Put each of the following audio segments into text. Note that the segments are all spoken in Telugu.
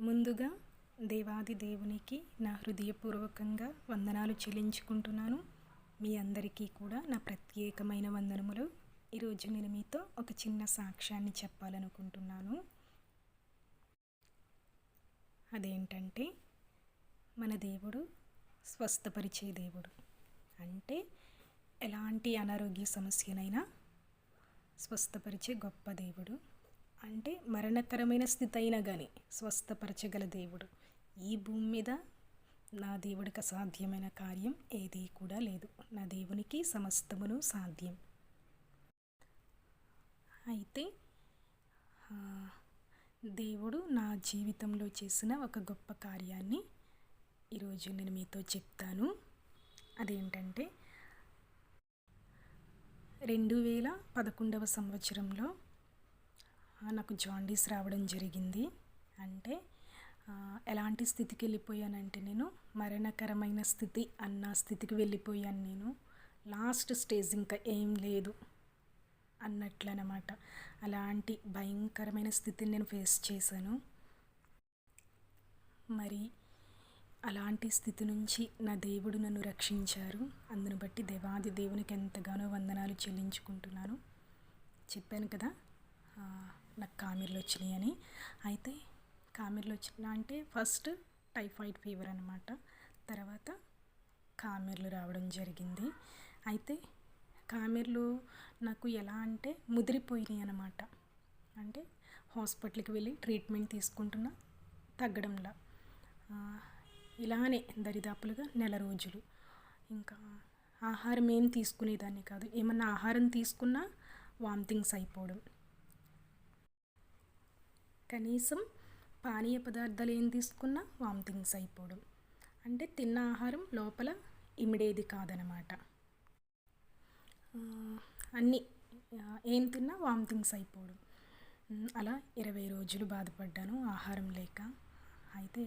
ముందుగా దేవాది దేవునికి నా హృదయపూర్వకంగా వందనాలు చెల్లించుకుంటున్నాను. మీ అందరికీ కూడా నా ప్రత్యేకమైన వందనములు. ఈరోజు నేను మీతో ఒక చిన్న సాక్ష్యాన్ని చెప్పాలనుకుంటున్నాను. అదేంటంటే మన దేవుడు స్వస్థపరిచే దేవుడు. అంటే ఎలాంటి అనారోగ్య సమస్యనైనా స్వస్థపరిచే గొప్ప దేవుడు. అంటే మరణకరమైన స్థితి అయినా కానీ స్వస్థపరచగల దేవుడు. ఈ భూమి మీద నా దేవుడికి అసాధ్యమైన కార్యం ఏదీ కూడా లేదు. నా దేవునికి సమస్తమును సాధ్యం. అయితే దేవుడు నా జీవితంలో చేసిన ఒక గొప్ప కార్యాన్ని ఈరోజు నేను మీతో చెప్తాను. అదేంటంటే రెండు వేల పదకొండవ సంవత్సరంలో నాకు జాండీస్ రావడం జరిగింది. అంటే ఎలాంటి స్థితికి వెళ్ళిపోయానంటే నేను మరణకరమైన స్థితి అన్న స్థితికి వెళ్ళిపోయాను నేను. లాస్ట్ స్టేజ్ ఇంకా ఏం లేదు అన్నట్లనమాట. అలాంటి భయంకరమైన స్థితిని నేను ఫేస్ చేశాను. మరి అలాంటి స్థితి నుంచి నా దేవుడు నన్ను రక్షించారు. అందును బట్టి దేవాది దేవునికి ఎంతగానో వందనాలు చెల్లించుకుంటున్నాను. చెప్పాను కదా? నాకు కామెర్లు వచ్చినాయి అని. అయితే కామెర్లు వచ్చిన అంటే ఫస్ట్ టైఫాయిడ్ ఫీవర్ అనమాట తర్వాత కామెర్లు రావడం జరిగింది. అయితే కామెర్లు నాకు ఎలా అంటే ముదిరిపోయినాయి అనమాట అంటే హాస్పిటల్కి వెళ్ళి ట్రీట్మెంట్ తీసుకుంటున్నా తగ్గడంలా. ఇలానే దరిదాపులుగా నెల రోజులు. ఇంకా ఆహారం ఏం తీసుకునేదాన్ని కాదు. ఏమన్నా ఆహారం తీసుకున్నా వామిటింగ్స్ అయిపోవడం. కనీసం పానీయ పదార్థాలు ఏం తీసుకున్నా వామిటింగ్స్ అయిపోవడం అంటే తిన్న ఆహారం లోపల ఇమిడేది కాదనమాట. అన్ని అన్నీ ఏం తిన్నా వామిటింగ్స్ అయిపోవడం అలా ఇరవై రోజులు బాధపడ్డాను ఆహారం లేక. అయితే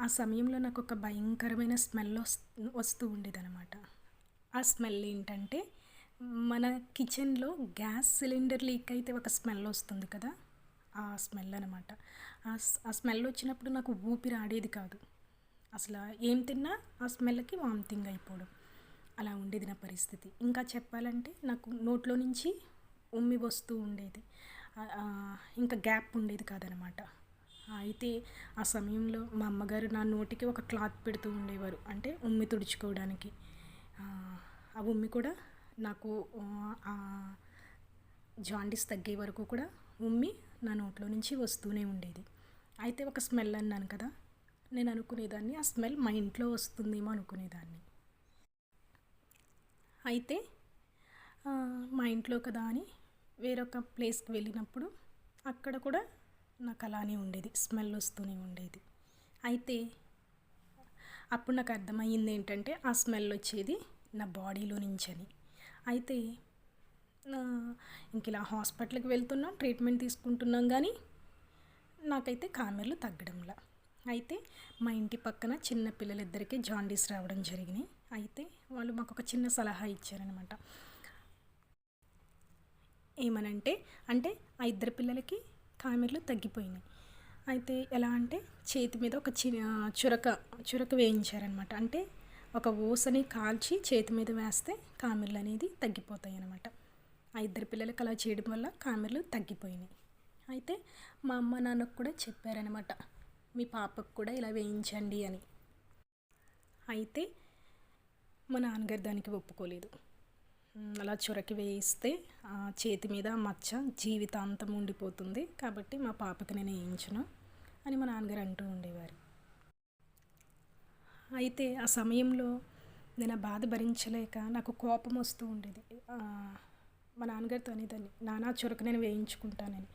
ఆ సమయంలో నాకు ఒక భయంకరమైన స్మెల్ వస్తూ ఉండేదనమాట. ఆ స్మెల్ ఏంటంటే మన కిచెన్లో గ్యాస్ సిలిండర్ లీక్ అయితే ఒక స్మెల్ వస్తుంది కదా? ఆ స్మెల్ అనమాట ఆ స్- ఆ స్మెల్ వచ్చినప్పుడు నాకు ఊపిరి ఆడేది కాదు. అసలు ఏం తిన్నా ఆ స్మెల్కి వామిటింగ్ అయిపోవడం. అలా ఉండేది నా పరిస్థితి. ఇంకా చెప్పాలంటే నాకు నోట్లో నుంచి ఉమ్మి వస్తూ ఉండేది. ఇంకా గ్యాప్ ఉండేది కాదనమాట అయితే ఆ సమయంలో మా అమ్మగారు నా నోటికి ఒక క్లాత్ పెడుతూ ఉండేవారు. అంటే ఉమ్మి తుడుచుకోవడానికి. ఆ, ఉమ్మి కూడా నాకు జాండీస్ తగ్గే వరకు కూడా ఉమ్మి నా నోట్లో నుంచి వస్తూనే ఉండేది. అయితే ఒక స్మెల్ అన్నాను కదా నేను అనుకునేదాన్ని ఆ స్మెల్ మా ఇంట్లో వస్తుందేమో అనుకునేదాన్ని. అయితే మా ఇంట్లో కదా అని వేరొక ప్లేస్కి వెళ్ళినప్పుడు అక్కడ కూడా నాకు అలానే ఉండేది స్మెల్ వస్తూనే ఉండేది. అయితే అప్పుడు నాకు అర్థమయ్యింది ఏంటంటే ఆ స్మెల్ వచ్చేది నా బాడీలో నుంచి అని అయితే ఇంక ఇలా హాస్పిటల్కి వెళ్తున్నాం ట్రీట్మెంట్ తీసుకుంటున్నాం కానీ నాకైతే కామెర్లు తగ్గడంలా. అయితే మా ఇంటి పక్కన చిన్న పిల్లలిద్దరికీ జాండీస్ రావడం జరిగినాయి. అయితే వాళ్ళు మాకు ఒక చిన్న సలహా ఇచ్చారనమాట ఏమనంటే అంటే ఆ ఇద్దరు పిల్లలకి కామెర్లు తగ్గిపోయినాయి. అయితే ఎలా అంటే చేతి మీద ఒక చిన్న చురక చురక వేయించారనమాట అంటే ఒక ఊసని కాల్చి చేతి మీద వేస్తే కామెర్లు అనేది తగ్గిపోతాయి అనమాట ఆ ఇద్దరు పిల్లలకి అలా చేయడం వల్ల కామెర్లు తగ్గిపోయినాయి. అయితే మా అమ్మ నాన్నకు కూడా చెప్పారనమాట మీ పాపకు కూడా ఇలా వేయించండి అని. అయితే మా నాన్నగారు దానికి ఒప్పుకోలేదు. అలా చురకి వేయిస్తే ఆ చేతి మీద మచ్చ జీవితాంతం ఉండిపోతుంది కాబట్టి మా పాపకి నేను వేయించను అని మా నాన్నగారు అంటూ ఉండేవారు. అయితే ఆ సమయంలో నేను ఆ బాధ భరించలేక నాకు కోపం వస్తూ ఉండేది. మా నాన్నగారితో అనేదాన్ని నానా చురక నేను వేయించుకుంటానని.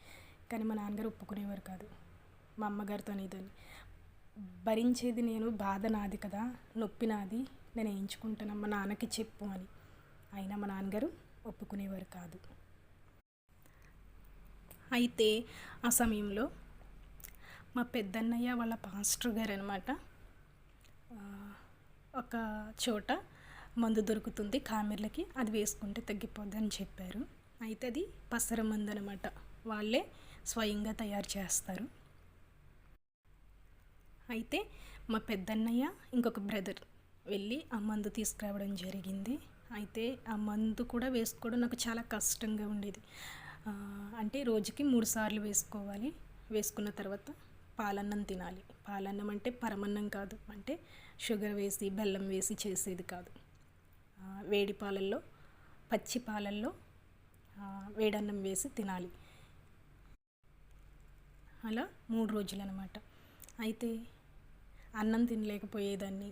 కానీ మా నాన్నగారు ఒప్పుకునేవారు కాదు. మా అమ్మగారితో అనేదాన్ని భరించేది నేను బాధ నాది కదా నొప్పి నాది నేను వేయించుకుంటాను మా నాన్నకి చెప్పు అని. అయినా మా నాన్నగారు ఒప్పుకునేవారు కాదు. అయితే ఆ సమయంలో మా పెద్దన్నయ్య వాళ్ళ పాస్టర్ గారు అనమాట ఒక చోట మందు దొరుకుతుంది కామెర్లకి అది వేసుకుంటే తగ్గిపోద్ది అని చెప్పారు. అయితే అది పసర మందు అనమాట వాళ్ళే స్వయంగా తయారు చేస్తారు. అయితే మా పెద్దన్నయ్య ఇంకొక బ్రదర్ వెళ్ళి ఆ మందు తీసుకురావడం జరిగింది. అయితే ఆ మందు కూడా వేసుకోవడం నాకు చాలా కష్టంగా ఉండేది. అంటే రోజుకి మూడు సార్లు వేసుకోవాలి. వేసుకున్న తర్వాత పాలన్నం తినాలి. పాలన్నం అంటే పరమన్నం కాదు. అంటే షుగర్ వేసి బెల్లం వేసి చేసేది కాదు. వేడి పాలల్లో పచ్చి పాలల్లో వేడన్నం వేసి తినాలి. అలా మూడు రోజులు అనమాట అయితే అన్నం తినలేకపోయేదాన్ని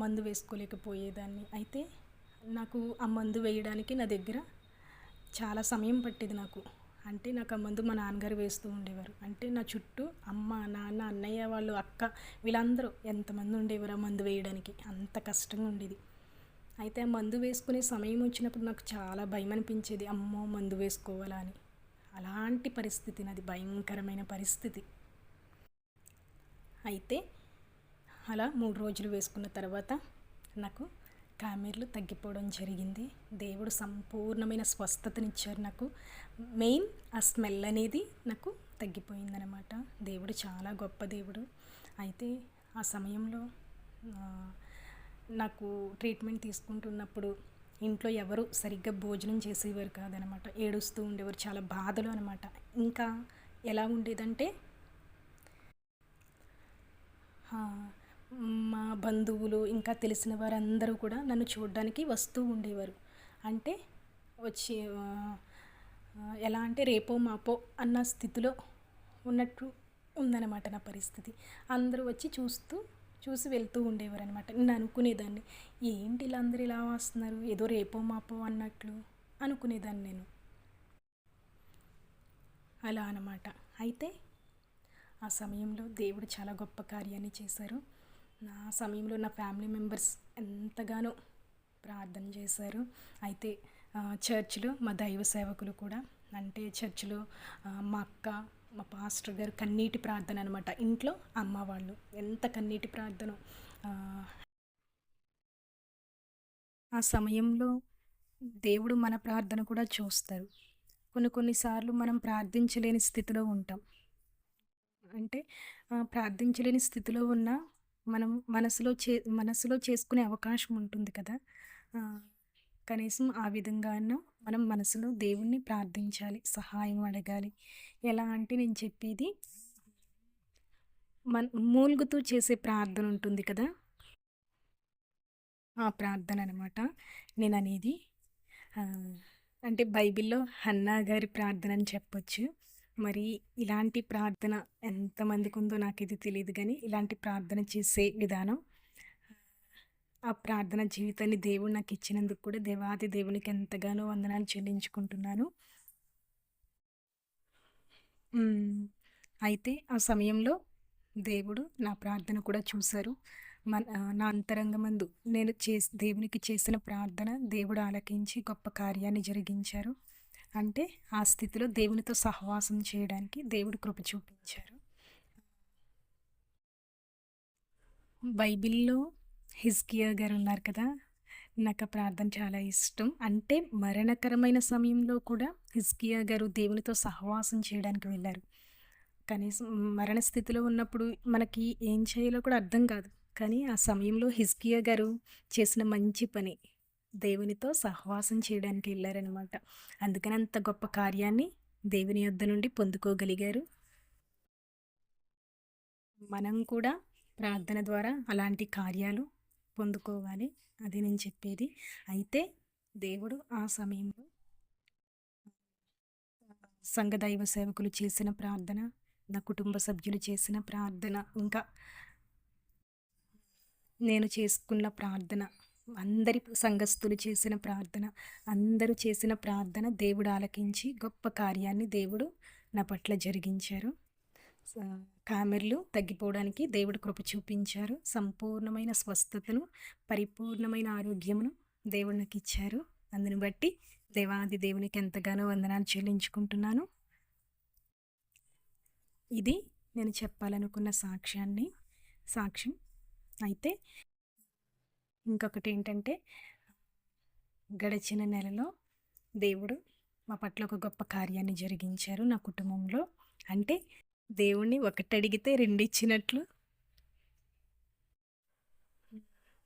మందు వేసుకోలేకపోయేదాన్ని. అయితే నాకు ఆ మందు వేయడానికి నా దగ్గర చాలా సమయం పట్టేది నాకు. అంటే నాకు ఆ మందు మా నాన్నగారు వేస్తూ ఉండేవారు. అంటే నా చుట్టూ అమ్మ నాన్న అన్నయ్య వాళ్ళు అక్క వీళ్ళందరూ ఎంతమంది ఉండేవారు ఆ మందు వేయడానికి? అంత కష్టంగా ఉండేది. అయితే ఆ మందు వేసుకునే సమయం వచ్చినప్పుడు నాకు చాలా భయం అనిపించేది. అమ్మో మందు వేసుకోవాలా అని. అలాంటి పరిస్థితి నాది. భయంకరమైన పరిస్థితి. అయితే అలా మూడు రోజులు వేసుకున్న తర్వాత నాకు కామెర్లు తగ్గిపోవడం జరిగింది. దేవుడు సంపూర్ణమైన స్వస్థతనిచ్చారు నాకు. మెయిన్ ఆ స్మెల్ అనేది నాకు తగ్గిపోయిందనమాట దేవుడు చాలా గొప్ప దేవుడు. అయితే ఆ సమయంలో నాకు ట్రీట్మెంట్ తీసుకుంటున్నప్పుడు ఇంట్లో ఎవరు సరిగ్గా భోజనం చేసేవారు కాదనమాట. ఏడుస్తూ ఉండేవారు చాలా బాధలు అనమాట. ఇంకా ఎలా ఉండేదంటే మా బంధువులు ఇంకా తెలిసిన వారందరూ కూడా నన్ను చూడడానికి వస్తూ ఉండేవారు. అంటే వచ్చి ఎలా అంటే రేపో మాపో అన్న స్థితిలో ఉన్నట్టు ఉందన్నమాట నా పరిస్థితి. అందరూ వచ్చి చూస్తూ చూసి వెళ్తూ ఉండేవారు అనమాట నేను అనుకునేదాన్ని ఏంటి ఇలా ఇలా వస్తున్నారు? ఏదో రేపో మాపో అన్నట్లు అనుకునేదాన్ని నేను. అలా అనమాట అయితే ఆ సమయంలో దేవుడు చాలా గొప్ప కార్యాన్ని చేశారు. నా సమయంలో నా ఫ్యామిలీ మెంబర్స్ ఎంతగానో ప్రార్థన చేశారు. అయితే చర్చ్లో చర్చిలో మా దైవ సేవకులు కూడా అంటే చర్చిలో మా అక్క మా పాస్టర్ గారు కన్నీటి ప్రార్థన అనమాట ఇంట్లో అమ్మ వాళ్ళు ఎంత కన్నీటి ప్రార్థన. ఆ సమయంలో దేవుడు మన ప్రార్థన కూడా చూస్తారు. కొన్ని కొన్నిసార్లు మనం ప్రార్థించలేని స్థితిలో ఉంటాం. అంటే ప్రార్థించలేని స్థితిలో ఉన్న మనం మనసులో చే మనసులో చేసుకునే అవకాశం ఉంటుంది కదా. కనీసం ఆ విధంగానూ మనం మనసులో దేవుణ్ణి ప్రార్థించాలి సహాయం అడగాలి. ఎలా అంటే నేను చెప్పేది మన మూలుగుతూ చేసే ప్రార్థన ఉంటుంది కదా? ఆ ప్రార్థన అనమాట నేను అనేది అంటే బైబిల్లో హన్నా గారి ప్రార్థన అని చెప్పొచ్చు. మరి ఇలాంటి ప్రార్థన ఎంతమందికి ఉందో నాకు ఇది తెలియదు కానీ ఇలాంటి ప్రార్థన చేసే విధానం ఆ ప్రార్థన జీవితాన్ని దేవుడు నాకు ఇచ్చినందుకు కూడా దేవాది దేవునికి ఎంతగానో వందనాలు చెల్లించుకుంటున్నాను. అయితే ఆ సమయంలో దేవుడు నా ప్రార్థన కూడా చూశారు. మన నా అంతరంగమందు నేను చేసి దేవునికి చేసిన ప్రార్థన దేవుడు ఆలకించి గొప్ప కార్యాన్ని జరిగించారు. అంటే ఆ స్థితిలో దేవునితో సహవాసం చేయడానికి దేవుడు కృప చూపించారు. బైబిల్లో హిజ్కియా గారు ఉన్నారు కదా నాకు ఆ ప్రార్థన చాలా ఇష్టం. అంటే మరణకరమైన సమయంలో కూడా హిజ్కియా గారు దేవునితో సహవాసం చేయడానికి వెళ్ళారు. కనీసం మరణ స్థితిలో ఉన్నప్పుడు మనకి ఏం చేయాలో కూడా అర్థం కాదు. కానీ ఆ సమయంలో హిజ్కియా గారు చేసిన మంచి పని దేవునితో సహవాసం చేయడానికి వెళ్ళారనమాట అందుకని అంత గొప్ప కార్యాన్ని దేవుని యొద్ద నుండి పొందుకోగలిగారు. మనం కూడా ప్రార్థన ద్వారా అలాంటి కార్యాలు పొందుకోవాలి. అది నేను చెప్పేది. అయితే దేవుడు ఆ సమయంలో సంఘ దైవ సేవకులు చేసిన ప్రార్థన నా కుటుంబ సభ్యులు చేసిన ప్రార్థన ఇంకా నేను చేసుకున్న ప్రార్థన అందరి సంఘస్థులు చేసిన ప్రార్థన అందరూ చేసిన ప్రార్థన దేవుడు ఆలకించి గొప్ప కార్యాన్ని దేవుడు నా పట్ల జరిగించారు. కామెర్లు తగ్గిపోవడానికి దేవుడు కృప చూపించారు. సంపూర్ణమైన స్వస్థతను పరిపూర్ణమైన ఆరోగ్యమును దేవుడు నాకు ఇచ్చారు అందుని బట్టి దేవాది దేవునికి ఎంతగానో వందనాలు చెల్లించుకుంటున్నాను. ఇది నేను చెప్పాలనుకున్న సాక్ష్యాన్ని సాక్ష్యం. అయితే ఇంకొకటి ఏంటంటే గడిచిన నెలలో దేవుడు మా పట్ల ఒక గొప్ప కార్యాన్ని జరిగించారు నా కుటుంబంలో. అంటే దేవుణ్ణి ఒకటి అడిగితే రెండు ఇచ్చినట్లు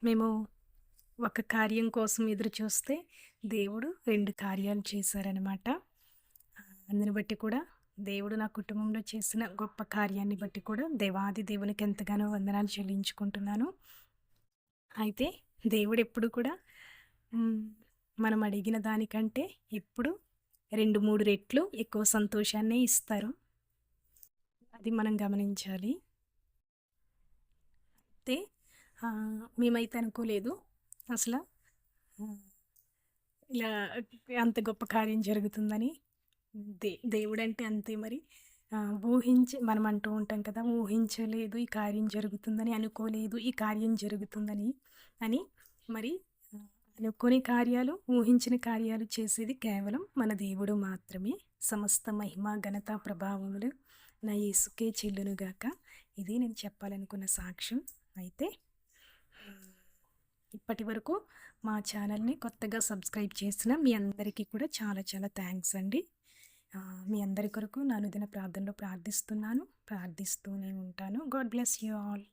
మేము ఒక కార్యం కోసం ఎదురు చూస్తే దేవుడు రెండు కార్యాలు చేశారనమాట అందుని బట్టి కూడా దేవుడు నా కుటుంబంలో చేసిన గొప్ప కార్యాన్ని బట్టి కూడా దేవాది దేవునికి ఎంతగానో వందనాలు చెల్లించుకుంటున్నాను. అయితే దేవుడు ఎప్పుడు కూడా మనం అడిగిన దానికంటే ఎప్పుడు రెండు మూడు రెట్లు ఎక్కువ సంతోషాన్నే ఇస్తారు. అది మనం గమనించాలి. అంతే. మేమైతే అనుకోలేదు. అసలు ఇలా అంత గొప్ప కార్యం జరుగుతుందని. దే దేవుడంటే అంతే మరి. ఊహించి మనం అంటూ ఉంటాం కదా ఊహించలేదు ఈ కార్యం జరుగుతుందని అనుకోలేదు ఈ కార్యం జరుగుతుందని అని మరి అనుకోని కార్యాలు ఊహించిన కార్యాలు చేసేది కేవలం మన దేవుడు మాత్రమే. సమస్త మహిమ ఘనత ప్రభావములు నా ఇసుకే చెల్లునుగాక ఇది నేను చెప్పాలనుకున్న సాక్ష్యం. అయితే ఇప్పటి వరకు మా ఛానల్ని కొత్తగా సబ్స్క్రైబ్ చేసిన మీ అందరికీ కూడా చాలా చాలా థ్యాంక్స్ అండి. మీ అందరి కొరకు నా అనుదిన ప్రార్థనలో ప్రార్థిస్తున్నాను. ప్రార్థిస్తూనే ఉంటాను. God bless you all.